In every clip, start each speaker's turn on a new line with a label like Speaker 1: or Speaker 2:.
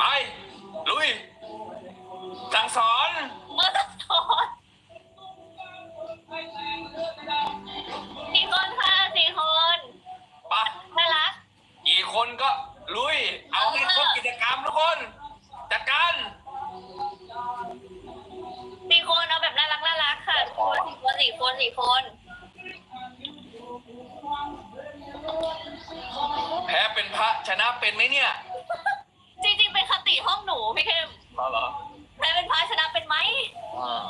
Speaker 1: ไป ลุย สั่งสอน
Speaker 2: เมื่อสักทอนสี่คนค่ะสี่คน
Speaker 1: ไป
Speaker 2: น่ารัก
Speaker 1: กี่คนก็ลุย เอาให้ครบกิจกรรมทุกคนจัดการ
Speaker 2: สี่คนเอาแบบน่ารักน่ารักค่ะทุกคนสี่คนสี่คนสี่คน
Speaker 1: แพ้เป็นพระชนะเป็นไหมเนี่ย
Speaker 2: จริงๆเป็นคติห้องหนูพี่เข้ม
Speaker 1: อ๋อเหรอ
Speaker 2: แพ้เป็นพายชนะเป็นไหม
Speaker 1: อ่า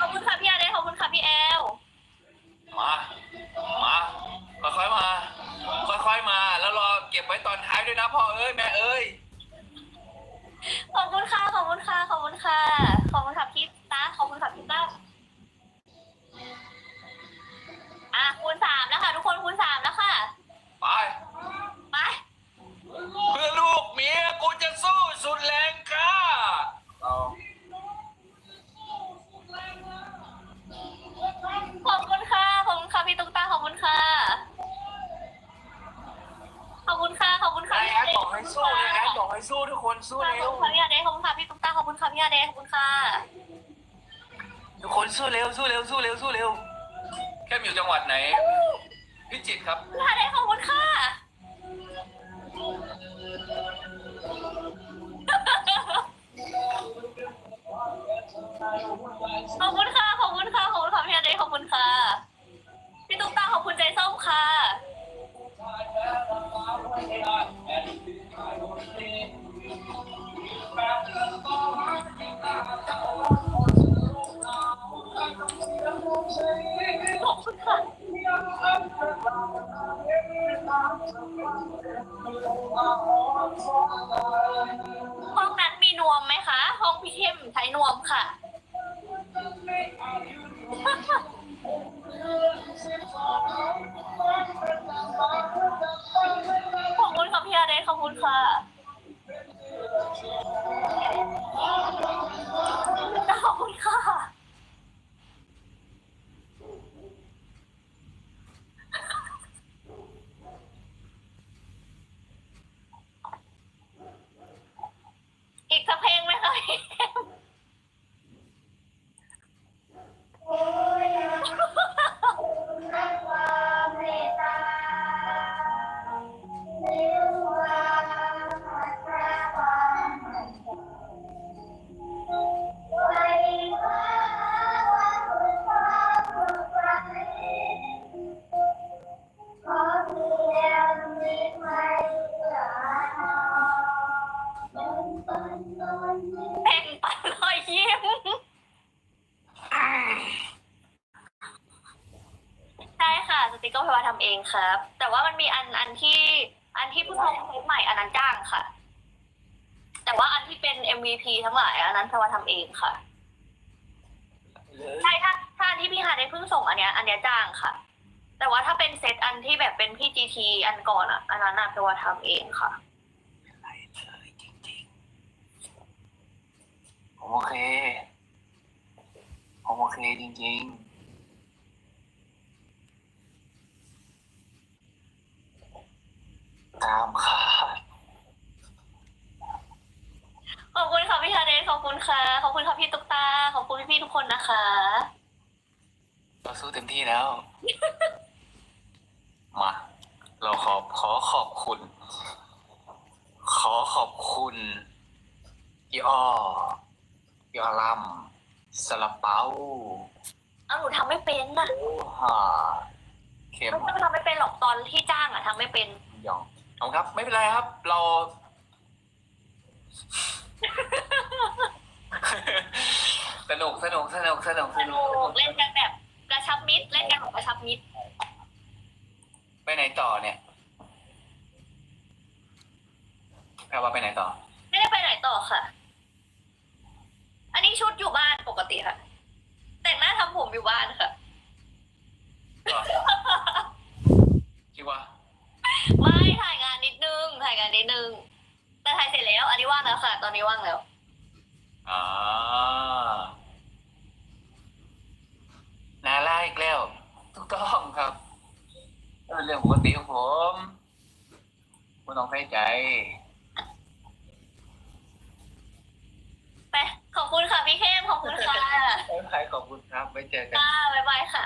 Speaker 2: ขอบคุณค่ะพี่อาเดขอบคุณค่ะพี่แอล
Speaker 1: มา มา ค่อยๆมา ค่อยๆมา แล้วรอเก็บไว้ตอนท้ายด้วยนะพ่อเอ้ยแม่เอ้ย
Speaker 2: ขอบคุณค่ะพี่อา
Speaker 1: เด
Speaker 2: ขอบคุณค่ะ
Speaker 1: ทุกคนสู้เร็วสู้เร็วสู้เร็วสู้เร็วแค่อยู่จังหวัดไหน พิจิตรครับ
Speaker 2: พี่อาเดขอบคุณค่ะ ขอบคุณค่ะ ขอบคุณค่ะ ขอบคุณค่ะพี่อาเดขอบคุณค่ะ พี่ตุ๊กตาขอบคุณใจส้มค่ะขอ ห้องนั้นมีนวมไหมคะ ห้องพี่เข้มใช้นวมค่ะ ติกเกอร์พวาทำเองครับ แต่ว่ามันมีอันอันที่อันที่เพิ่งลงเทปใหม่อันนั้นจ้างค่ะ แต่ว่าอันที่เป็น MVP ทั้งหลายอันนั้นพวาทำเองค่ะ ใช่ถ้าถ้าอันที่พี่ฮาได้เพิ่งส่งอันเนี้ย อันเนี้ยจ้างค่ะ แต่ว่าถ้าเป็นเซตอันที่แบบเป็นพี่ GT อันก่อนอะ อันนั้นน่ะพวาทำเองค่ะ
Speaker 1: อะไรเลยจริงๆผมโอเคผมโอเคจริงๆ ตามค่ะ
Speaker 2: ขอบคุณค่ะพี่ฮาเดนขอบคุณค่ะ ขอบคุณค่ะพี่ตุ๊กตา ขอบคุณพี่ๆทุกคนนะคะ
Speaker 1: เราสู้เต็มที่แล้ว มา เราขอขอขอบคุณ ขอขอบคุณยอยอลัมสลับเปา
Speaker 2: เอาหนูทำไม่เป็นน่ะ
Speaker 1: ฮ่าเข็ม
Speaker 2: ไม่ใช่ทำไม่เป็นหรอกตอนที่จ้างอะทำไม่เป็น
Speaker 1: หยอง เอาครับ ไม่เป็นไรครับ เรา สนุกสนุกสนุกสนุก
Speaker 2: สนุกเล่นกันแบบกระชับมิตรเล่นกันแบบกระชับมิตร
Speaker 1: ไปไหนต่อเนี่ยแปลว่าไปไหนต่อ
Speaker 2: ไม่ได้ไปไหนต่อค่ะ อันนี้ชุดอยู่บ้านปกติค่ะ แต่งหน้าทำผมอยู่บ้านค่ะ
Speaker 1: จริงวะ
Speaker 2: ไม่ถ่ายงานนิดนึง ถ่ายงานนิดนึง แต่ถ่ายเสร็จแล้ว อันนี้ว่างแล้วค่ะ ตอนนี้ว่างแล้ว
Speaker 1: อ่านาล่าอีกแล้ว ถูกต้องค รับเป็นเรื่องปกติของผมไม่ต้องใส่ใจ
Speaker 2: ไป ขอบคุณค่ะพี่เข้มขอบคุณค่ะ
Speaker 1: บ๊ายบายขอบคุณครับไว้เจอกัน
Speaker 2: ค่ะบ๊ายบายค่ะ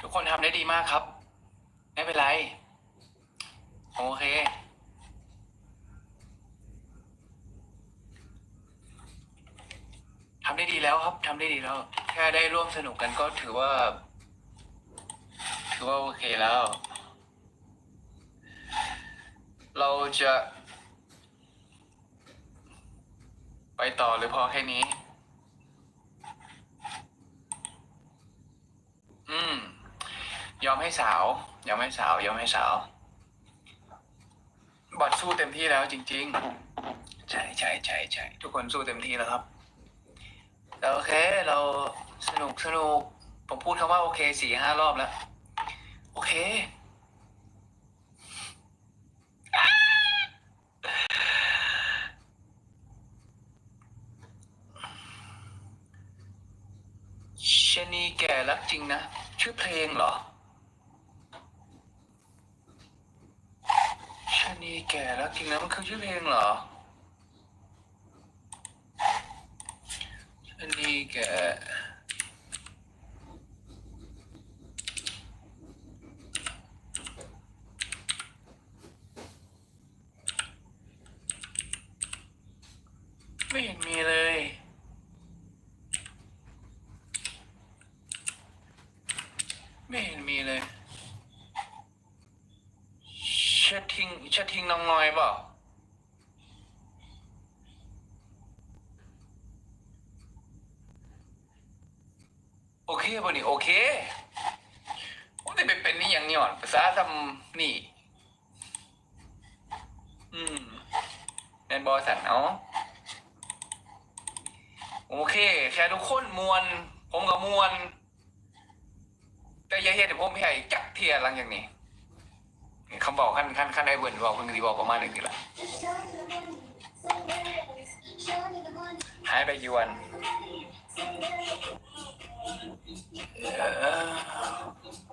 Speaker 1: ทุกคนทำได้ดีมากครับ ไม่เป็นไร โอเค ทำได้ดีแล้วครับทำได้ดีแล้ว แค่ได้ร่วมสนุกกันก็ถือว่า ถือว่าโอเคแล้ว เราจะ ไปต่อหรือพอแค่นี้ อืม ยอมให้สาว ยอมให้สาว ยอมให้สาว บอดสู้เต็มที่แล้วจริง ๆ ใช่ใช่ใช่ใช่ทุกคนสู้เต็มที่แล้วครับ แต่โอเค เราสนุกสนุก ผมพูดคำว่าโอเคสี่ห้ารอบแล้ว โอเค ชนีแก่รักจริงนะ ชื่อเพลงเหรอ ชนีแก่รักจริงนะ มันคือชื่อเพลงเหรอชะนี แก่ไม่เห็นมีเลย ไม่เห็นมีเลยเชิดทิ้งเชิดทิ้งน้องน้อยเปล่า โอเคบ่นี่โอเคโอ้แต่เป็นเป็นนี่อย่างนี้อ่อนภาษาทำนี่ อืมแนนบอสันเนาะโอเค แค่ทุกคนมวนผมก็มวนแต่อยาเฮ็ดให้ผมให้จักเทียหลังอย่างนี้คำบอกขั้นขั้นขั้นไอ้เวินบอกเพิ่งสิบอกประมาณหนึ่งทีละหายไปกี่วัน เ